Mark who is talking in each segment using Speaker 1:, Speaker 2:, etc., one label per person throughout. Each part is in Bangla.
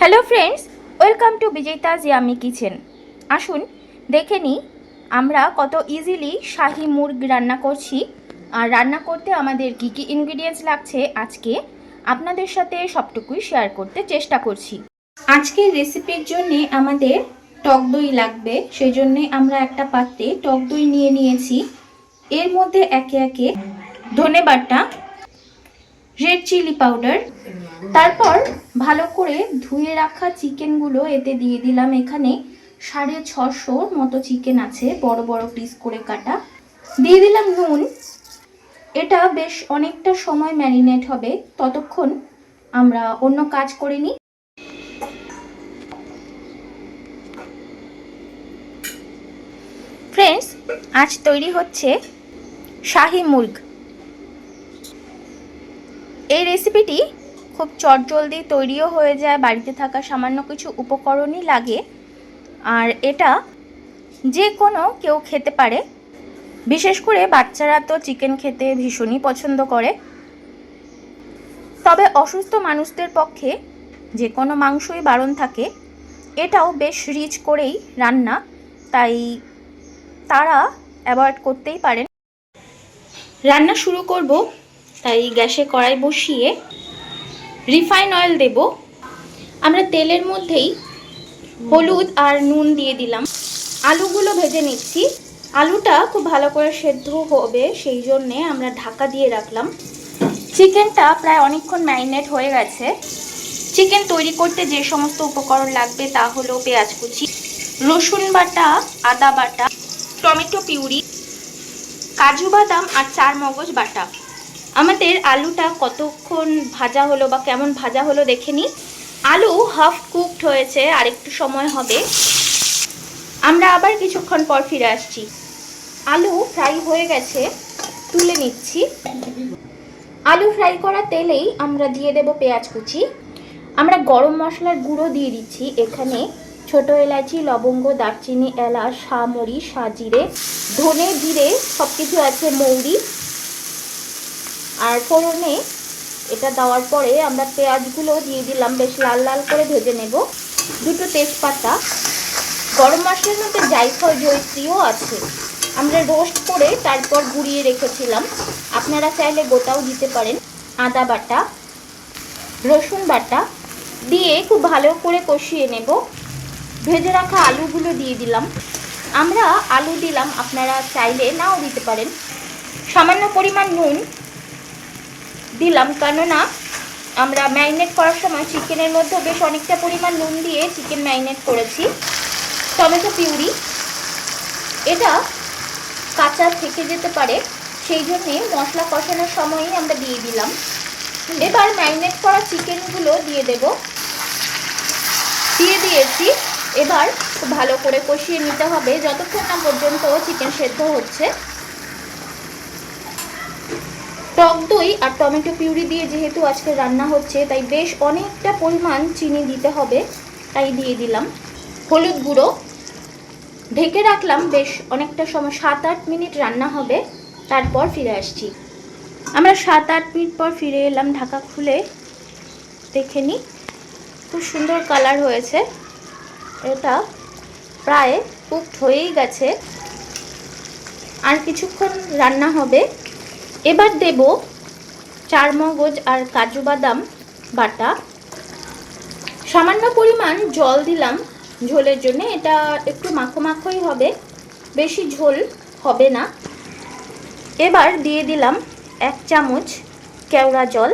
Speaker 1: হ্যালো ফ্রেন্ডস ওয়েলকাম টু বিজয়তা জিয়ামি কিচেন আসুন, দেখে নিই আমরা কত ইজিলি শাহি মুরগ রান্না করছি। আর রান্না করতে আমাদের কী কী ইনগ্রিডিয়েন্টস লাগছে আজকে আপনাদের সাথে সবটুকুই শেয়ার করতে চেষ্টা করছি। আজকের রেসিপির জন্য আমাদের টক দই লাগবে, সেই জন্যে আমরা একটা পাত্রে টক দই নিয়ে নিয়েছি। এর মধ্যে একে একে ধনে বাটা রেড চিলি পাউডার তারপর ভালো করে ধুয়ে রাখা চিকেনগুলো এতে দিয়ে দিলাম এখানে। সাড়ে ছশোর মতো চিকেন আছে, বড় বড় পিস করে কাটা। দিয়ে দিলাম নুন। এটা বেশ অনেকটা সময় ম্যারিনেট হবে। ততক্ষণ আমরা অন্য কাজ করে নিই। ফ্রেন্ডস আজ তৈরি হচ্ছে শাহি মুর্গ এই রেসিপিটি খুব চটজলদি তৈরিও হয়ে যায়, বাড়িতে থাকা সামান্য কিছু উপকরণই লাগে। আর এটা যে কোনো কেউ খেতে পারে। বিশেষ করে বাচ্চারা তো চিকেন খেতে ভীষণই পছন্দ করে। তবে অসুস্থ মানুষদের পক্ষে যে কোনো মাংসই বারণ থাকে। এটাও বেশ রিচ করেই রান্না, তাই তারা অ্যাভয়েড করতেই পারেন। রান্না শুরু করব তাই গ্যাসে কড়াই বসিয়ে রিফাইন অয়েল দেব। আমরা তেলের মধ্যেই হলুদ আর নুন দিয়ে দিলাম। আলুগুলো ভেজে নিচ্ছি। আলুটা খুব ভালো করে সেদ্ধ হবে, সেই জন্যে আমরা ঢাকা দিয়ে রাখলাম। চিকেনটা প্রায় অনেকক্ষণ ম্যারিনেট হয়ে গেছে। চিকেন তৈরি করতে যে সমস্ত উপকরণ লাগবে তা হলো পেঁয়াজ কুচি, রসুন বাটা, আদা বাটা, টমেটো পিউরি, কাজু বাদাম আর চার মগজ বাটা। আমাদের আলুটা কতক্ষণ ভাজা হলো বা কেমন ভাজা হলো দেখে নিই। আলু হাফ কুকড হয়েছে, আর একটু সময় হবে। আমরা আবার কিছুক্ষণ পর ফিরে আসছি। আলু ফ্রাই হয়ে গেছে, তুলে নিচ্ছি। আলু ফ্রাই করা তেলেই আমরা দিয়ে দেব পেঁয়াজ কুচি। আমরা গরম মশলার গুঁড়ো দিয়ে দিচ্ছি এখানে। ছোট এলাচি, লবঙ্গ, দারচিনি, এলাচ সামরি সাজিরে, ধনে জিরে সব কিছু আছে মৌরি। আর ফোড়নে এটা দেওয়ার পরে আমরা পেঁয়াজগুলো দিয়ে দিলাম, বেশ লাল লাল করে ভেজে নেব। দুটো তেজপাতা। গরম মশলার মধ্যে জায়ফল, জয়ত্রীও আছে। আমরা রোস্ট করে তারপর গুঁড়িয়ে রেখেছিলাম। আপনারা চাইলে গোটাও দিতে পারেন। আদা বাটা, রসুন বাটা দিয়ে খুব ভালো করে কষিয়ে নেব। ভেজে রাখা আলুগুলো দিয়ে দিলাম। আমরা আলু দিলাম, আপনারা চাইলে নাও দিতে পারেন। সামান্য পরিমাণ নুন দিলাম। কেননা আমরা ম্যারিনেট করার সময় চিকেনের মধ্যে বেশ অনেকটা পরিমাণ নুন দিয়ে চিকেন ম্যারিনেট করেছি। Tomato puree. এটা কাঁচা থেকে যেতে পারে, সেই জন্যে মশলা কষানোর সময়ই আমরা দিয়ে দিলাম। এবার ম্যারিনেট করা চিকেনগুলো দিয়ে দেব। দিয়ে দিয়েছি। এবার ভালো করে কষিয়ে নিতে হবে। যতক্ষণ না পর্যন্ত চিকেন সেদ্ধ হচ্ছে। টক দই আর টমেটো পিউরি দিয়ে যেহেতু আজকে রান্না হচ্ছে, তাই বেশ অনেকটা পরিমাণ চিনি দিতে হবে, তাই দিয়ে দিলাম। হলুদ গুঁড়ো ঢেকে রাখলাম, বেশ অনেকটা সময় সাত আট মিনিট রান্না হবে, তারপর ফিরে আসছি। আমরা সাত আট মিনিট পর ফিরে এলাম ঢাকা খুলে, দেখে নিই খুব সুন্দর কালার হয়েছে। এটা প্রায় কুকড হয়েই গেছে। আর কিছুক্ষণ রান্না হবে। এবার দেব চার মগজ আর কাজু বাদাম বাটা। সামান্য পরিমাণ জল দিলাম ঝোলের জন্য। এটা একটু মাখো মাখোই হবে, বেশি ঝোল হবে না। এবার দিয়ে দিলাম এক চামচ কেওড়া জল,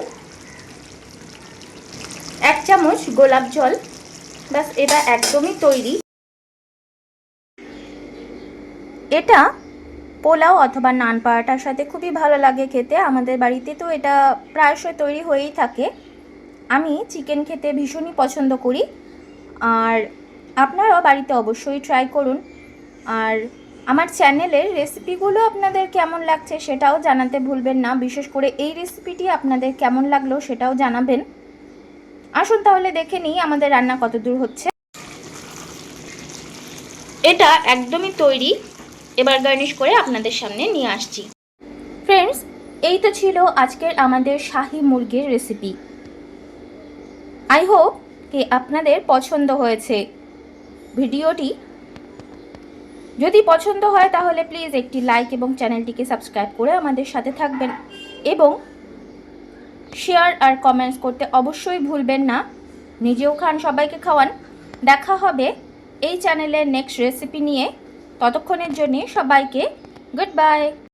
Speaker 1: এক চামচ গোলাপ জল। ব্যাস, এটা একদমই তৈরি। এটা পোলাও অথবা নান পাড়াটার সাথে খুবই ভালো লাগে খেতে। আমাদের বাড়িতে তো এটা প্রায়শই তৈরি হয়েই থাকে। আমি চিকেন খেতে ভীষণই পছন্দ করি। আর আপনারাও বাড়িতে অবশ্যই ট্রাই করুন। আর আমার চ্যানেলের রেসিপিগুলো আপনাদের কেমন লাগছে সেটাও জানাতে ভুলবেন না। বিশেষ করে এই রেসিপিটি আপনাদের কেমন লাগল সেটাও জানাবেন। আসুন তাহলে দেখে নিই আমাদের রান্না কত দূর হচ্ছে। এটা একদমই তৈরি। এবার গার্নিশ করে আপনাদের সামনে নিয়ে আসছি। ফ্রেন্ডস এই তো ছিল আজকের আমাদের শাহি মুরগির রেসিপি আই হোপ কি আপনাদের পছন্দ হয়েছে। ভিডিওটি যদি পছন্দ হয় তাহলে প্লিজ একটি লাইক এবং চ্যানেলটিকে সাবস্ক্রাইব করে আমাদের সাথে থাকবেন এবং শেয়ার আর কমেন্টস করতে অবশ্যই ভুলবেন না। নিজেও খান, সবাইকে খাওয়ান। দেখা হবে এই চ্যানেলের নেক্সট রেসিপি নিয়ে। ততক্ষণের জন্যে সবাইকে গুড বাই